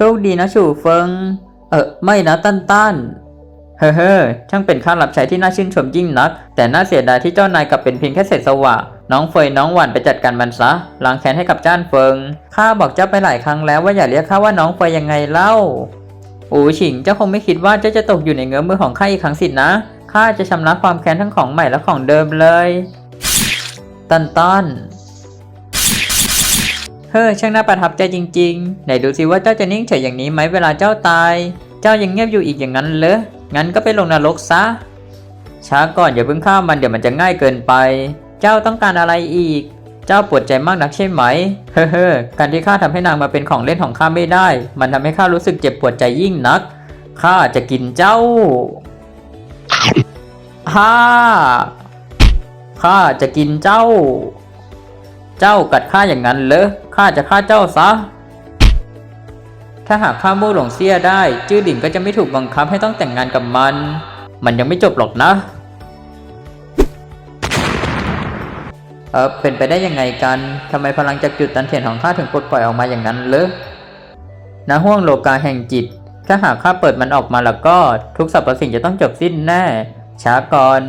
โชคดีนะฉูเฟิง เออไม่นะตันตันเฮ้อเฮ้อช่างเป็นข้ารับใช้ที่น่าชื่นชมยิ่งนัก แต่น่าเสียดายที่เจ้านายกลับเป็นเพียงแค่เศษสวะ น้องเฟยน้องหวันไปจัดการมันซะล้างแค้นให้กับจ้านเฟิง ข้าบอกเจ้าไปหลายครั้งแล้วว่าอย่าเรียกข้าว่าน้องเฟยยังไงเล่า อูฉิงเจ้าคงไม่คิดว่าเจ้าจะตกอยู่ในเงื้อมือของข้าอีกครั้งสินะ ข้าจะชำระความแค้นทั้งของใหม่และของเดิมเลย ตันตัน เฮ้อช่างน่าประทับใจจริงๆ ไหนดูสิว่าเจ้าจะนิ่งเฉยอย่างนี้ไหมเวลาเจ้าตาย เจ้ายังเงียบอยู่อีกอย่างนั้นเหรองั้นก็ไปลงนรกซะ ช้าก่อนอย่าเพิ่งฆ่ามันเดี๋ยวมันจะง่ายเกินไป เจ้าต้องการอะไรอีก เจ้าปวดใจมากนักใช่ไหม เฮ้อเฮ้อการที่ข้าทำให้นางมาเป็นของเล่นของข้าไม่ได้ มันทำให้ข้ารู้สึกเจ็บปวดใจยิ่งนัก ข้าจะกินเจ้าฮ่าข้าจะกินเจ้า เจ้ากัดข้าอย่างนั้นเหรอข้าจะฆ่าเจ้าซะ ถ้าหากข้ามู่หลงเสียได้ จื้อหลิงก็จะไม่ถูกบังคับให้ต้องแต่งงานกับมัน มันยังไม่จบหรอกนะ เออเป็นไปได้ยังไงกันทำไมพลังจากจุดตันเทียนของข้าถึงปลดปล่อยออกมาอย่างนั้นเหรอณห้วงโลกาแห่งจิต ถ้าหากข้าเปิดมันออกมาแล้วก็ ทุกสรรพสิ่งจะต้องจบสิ้นแน่ช้าก่อน